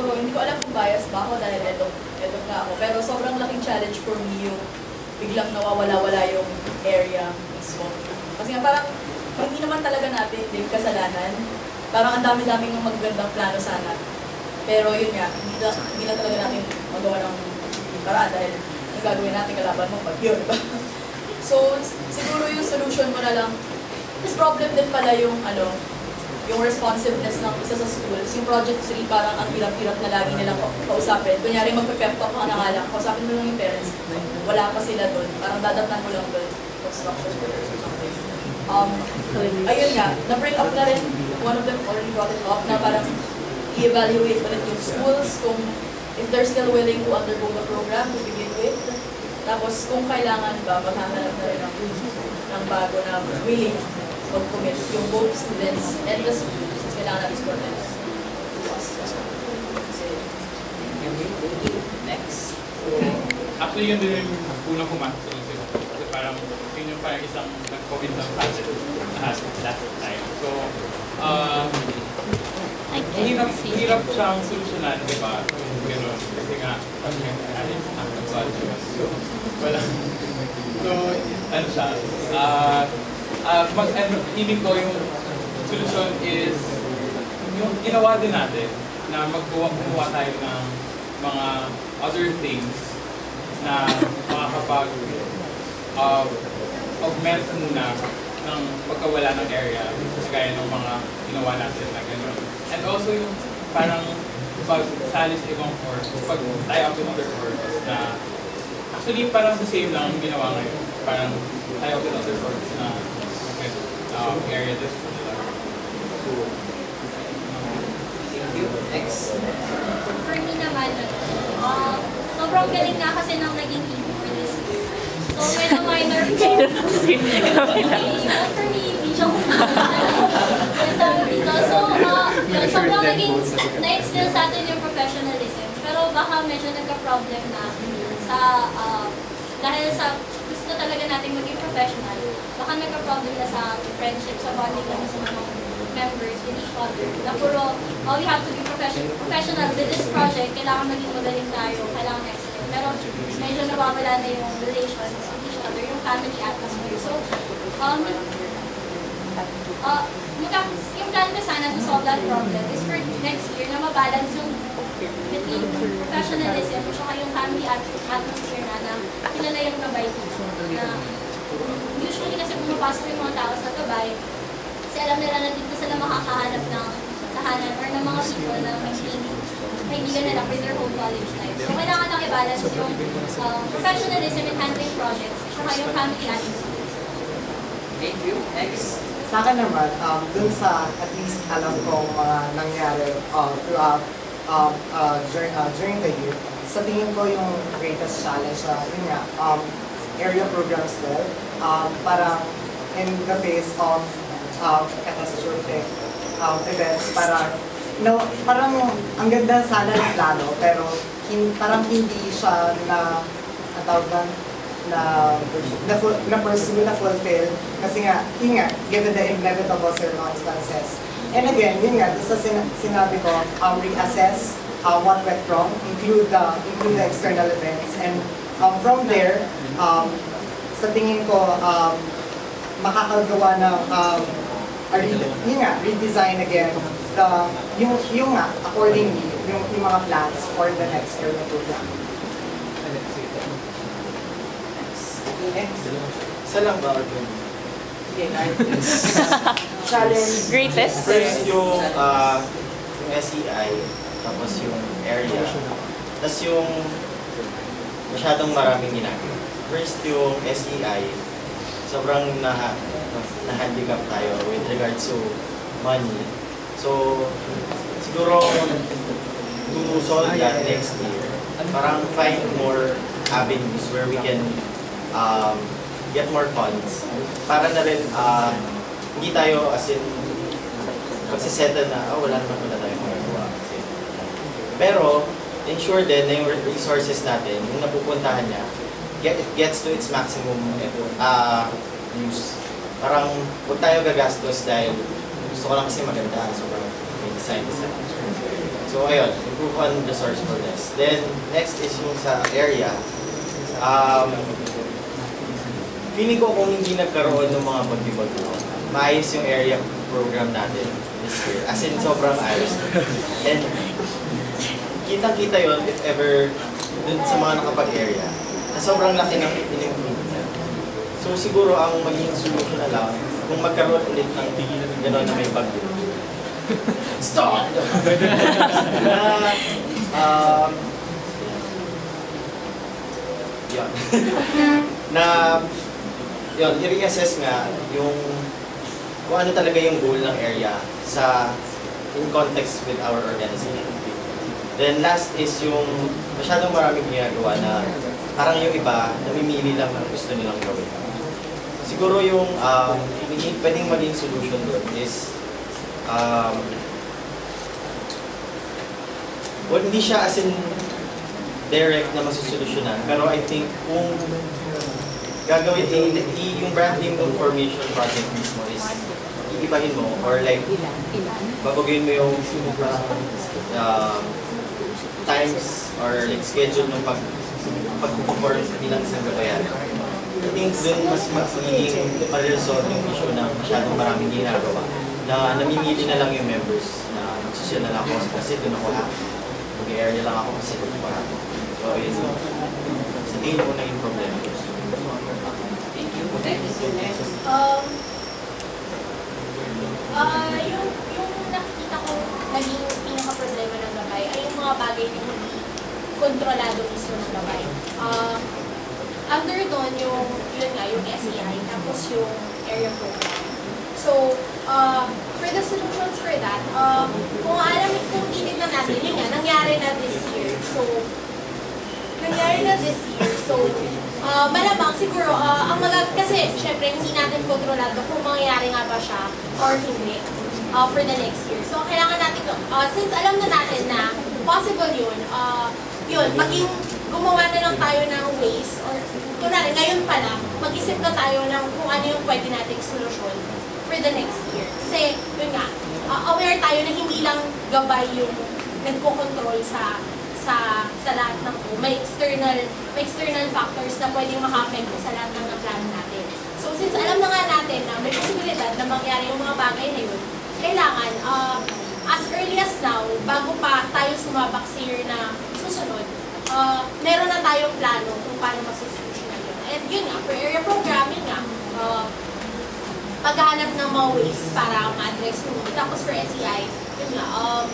siguro, hindi ko alam kung bias ba ako dahil eto, eto nga ako. Pero sobrang laking challenge for me yung biglang nawawala-wala yung area mismo. Kasi nga parang, hindi naman talaga natin din kasalanan. Parang ang dami-daming ng magagandang plano sana. Pero yun nga, hindi na, hindi na talaga natin magawa ng paraan dahil ang gagawin natin kalaban mo pag yun, diba? So, siguro yung solution mo na lang, this problem din pala yung ano, yung responsiveness ng isa sa schools. Yung Project 3, parang ang hirap-hirap na lagi nilang ka- kausapin. Kunyari, magpe-pep talk ka na nga lang, kausapin mo lang yung parents. Wala pa sila doon. Parang dadatnan mo lang doon. Construction workers or something. Um, ayun nga, na-bring up na rin, one of them already brought it up, na parang i-evaluate ulit yung schools kung if they're still willing to undergo the program to begin with. Tapos kung kailangan ba, maghahanap na rin ng, ng bago na willing mag-commit yung both students and the schools kailangan natin support nila. Next. Actually, yun din yung unang ko. Kasi parang yun yung parang isang nag-COVID ng project lahat last time. So, uh, I hirap, can see. hirap siyang solusyonan, di ba? Ganun. Kasi nga, pag may alis ang. So, wala. So, ano siya? Ah, ah, mag, ano, feeling ko yung solusyon is yung ginawa din natin na magkuha tayo ng mga other things na makakapag uh, augment muna ng pagkawala ng area gaya ng mga ginawa natin na gano'n. And also yung parang pag sali sa ibang course, pag tie up with other courses na actually parang the same lang ang ginawa ngayon. Parang tie up with other courses na um, area this Thank you. Next. For me naman, ano, uh, sobrang galing nga kasi nang naging team for this year. So when a minor ko, for me, joke. Yung tawag dito. So, uh, yun, sobrang naging, na-instill sa atin yung professionalism. Pero baka medyo nagka-problem na sa, uh, dahil sa gusto talaga professional, baka nagka-problem na sa friendship, sa bonding naman sa mga members with each other. Na puro, oh, we have to be professional, professional with this project, kailangan maging magaling tayo, kailangan excellent. Pero medyo nawawala na yung relations with each other, yung family atmosphere. So, um, uh, yung plan ko sana to solve that problem is for next year na mabalance yung between professionalism at saka yung family at- atmosphere na na kilala yung gabay dito. Na usually kasi pumapasok yung mga tao sa gabay, kasi alam nila na dito sila makakahanap ng tahanan or ng mga people na magiging kaibigan nila for their whole college life. So kailangan lang i-balance yung um, professionalism in handling projects at saka yung family atmosphere. Thank you. Next. Sa akin naman, um, dun sa at least alam kong mga nangyari uh, throughout um, uh, during, uh, during the year, sa tingin ko yung greatest challenge na, yun nga, um, area programs din, um, parang in the face of um, catastrophic um, events, parang, no, parang ang ganda sana ng plano, pero hin, parang hindi siya na, ang tawag doon, na na, full, na pursue, na fulfill. Kasi nga, yun nga, given the inevitable circumstances. And again, yun nga, sa sin sinabi ko, um, reassess uh, what went wrong, include the, include the external events. And um, from there, um, sa tingin ko, um, makakagawa ng um, a re- yun nga, redesign again the, yung, yung nga, accordingly, yung, yung mga plans for the next year na program. Next. Isa lang ba, Arjun? Challenge. Greatest. First yung, ah, yung SEI, tapos yung area, tapos yung masyadong maraming ginagawa. First yung SEI, sobrang na, na-handicap tayo with regards to money. So, siguro to solve that next year, parang find more avenues where we can um, get more funds para na rin ah, hindi tayo as in magsisettle na, oh, wala naman wala tayong magagawa. Pero, ensure din na yung resources natin, yung napupuntahan niya, get, it gets to its maximum effort, ah use. Parang, huwag tayo gagastos dahil gusto ko lang kasi maganda. So, parang, may design design. So ayun, improve on resourcefulness. Then next is yung sa area. Um, feeling ko kung hindi nagkaroon ng mga bagyo-bagyo, maayos yung area program natin this year. As in, sobrang ayos. And kitang-kita yon if ever dun sa mga nakapag-area na sobrang laki ng in-improve niya. So siguro ang magiging solution na lang kung magkaroon ulit ng gano'n na may bagyo. Stop! na, um, yun. na, yun, i-reassess nga yung kung ano talaga yung goal ng area sa in context with our organization. Then last is yung masyadong maraming ginagawa na parang yung iba namimili lang ng gusto nilang gawin. Siguro yung um, pwedeng maging solution doon is um, well, hindi siya as in direct na masusolusyonan. Pero I think kung gagawin, yung brand name ng formation project mismo is iibahin mo or like babaguhin mo yung um, times or like schedule ng pag pag-perform bilang isang gabayan. I think dun mas magiging ma-resolve yung issue na masyadong maraming ginagawa na namimili na lang yung members na magsisya na lang ako kasi doon ako ha. Mag-area lang ako kasi doon ako ha. So, yun. Sa tingin ko na yung problema. Thank you. Next. Next. Um, ah yung, yung nakikita ko naging pinaka-problema ng gabay ay yung mga bagay na kontrolado mismo ng gabay. Ah, under doon yung, yun nga, yung SEI, tapos yung area program. So, uh, for the solutions for that, uh, kung alam, kung titignan natin, yun nga, nangyari na this year. So, nangyari na this year. So, uh, malamang siguro, uh, ang mag kasi syempre hindi natin kontrolado kung mangyayari nga ba siya or hindi uh, for the next year. So, kailangan natin, uh, since alam na natin na possible yun, uh, yun, maging gumawa na lang tayo ng ways or kunwari, ngayon pa lang, mag-isip na tayo ng kung ano yung pwede nating solusyon for the next year. Kasi, yun nga, uh, aware tayo na hindi lang gabay yung nagko-control sa sa sa lahat ng may external may external factors na pwedeng maka-apekto sa lahat ng plano natin. So since alam na nga natin na may posibilidad na mangyari yung mga bagay na yun, kailangan uh, as early as now, bago pa tayo sumabak sa year na susunod, uh, meron na tayong plano kung paano masusolusyonan yun. And yun nga, for area programming nga, uh, paghahanap ng mga ways para ma-address yung Tapos for SEI, yun nga, um,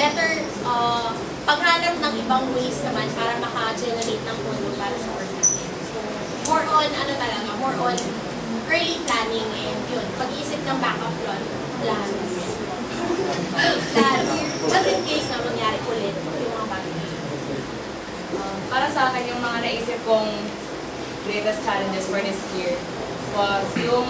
better uh, paghanap ng ibang ways naman para maka-generate ng pondo para sa organization. So, more on, ano talaga, more on early planning and yun, pag-iisip ng backup plan, plans. plans. Just in case na mangyari ulit yung mga bagay. Um, para sa akin, yung mga naisip kong greatest challenges for this year was yung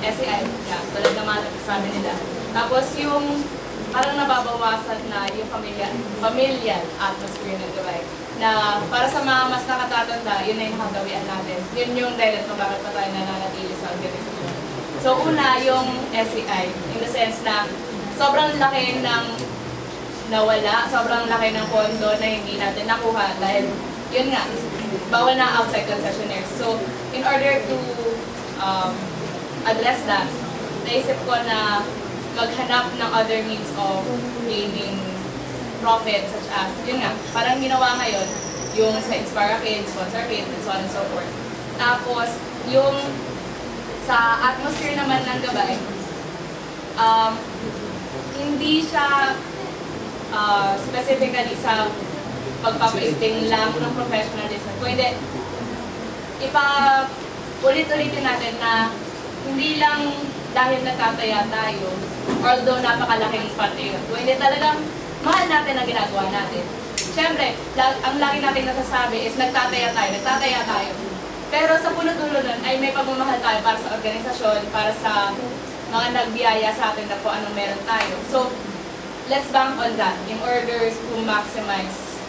SEI, yeah, tulad mga sabi nila. Tapos yung parang nababawasan na yung pamilya, familial atmosphere ng Dubai. Na para sa mga mas nakatatanda, yun na yung nakagawian natin. Yun yung dahilan kung bakit pa tayo nananatili sa organization. So una, yung SEI, in the sense na sobrang laki ng nawala, sobrang laki ng pondo na hindi natin nakuha dahil yun nga, bawal na outside concessionaires. So, in order to um, address that, naisip ko na maghanap ng other means of gaining profit such as, yun nga, parang ginawa ngayon, yung sa Inspire Kids, Sponsor Kids, and so on and so forth. Tapos, yung sa atmosphere naman ng gabay, um, hindi siya uh, specifically sa pagpapaigting lang ng professionalism. Pwede ipa ulit-ulitin natin na hindi lang dahil nagtataya tayo, although napakalaking parte yun, kundi talagang mahal natin ang ginagawa natin. Siyempre, ang lagi natin nasasabi is nagtataya tayo, nagtataya tayo. Pero sa punot-dulo nun ay may pagmamahal tayo para sa organisasyon, para sa mga nagbiyaya sa atin na kung anong meron tayo. So, let's bank on that in order to maximize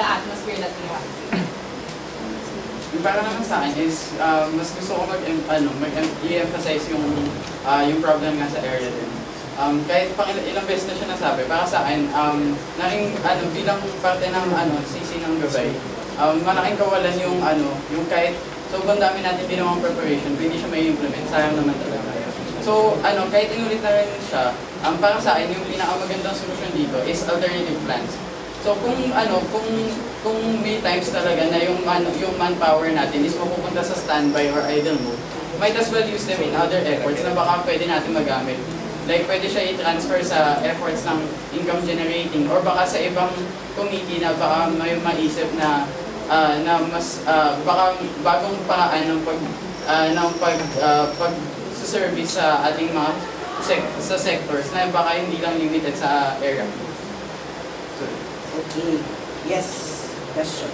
the atmosphere that we have. Yung para naman sa akin is, uh, mas gusto ko mag, ano, mag i-emphasize yung, uh, yung problem nga sa area din. um, kahit pang il- ilang beses na siya nasabi, para sa akin, um, naging, ano, bilang parte ng, ano, sisi ng gabay, um, malaking kawalan yung, ano, yung kahit sobrang dami natin ginawang preparation, hindi siya may implement, sayang naman talaga. So, ano, kahit inulit na rin siya, um, para sa akin, yung pinakamagandang solusyon dito is alternative plans. So, kung, ano, kung, kung may times talaga na yung, ano, yung manpower natin is mapupunta sa standby or idle mode, might as well use them in other efforts na baka pwede natin magamit. Like, pwede siya i-transfer sa efforts ng income generating or baka sa ibang committee na baka may maisip na ah, na mas ah, baka bagong paraan ng pag ah, ng pag ah, pag service sa ating mga sec- sa sectors na baka hindi lang limited sa area. Okay. Yes. Question.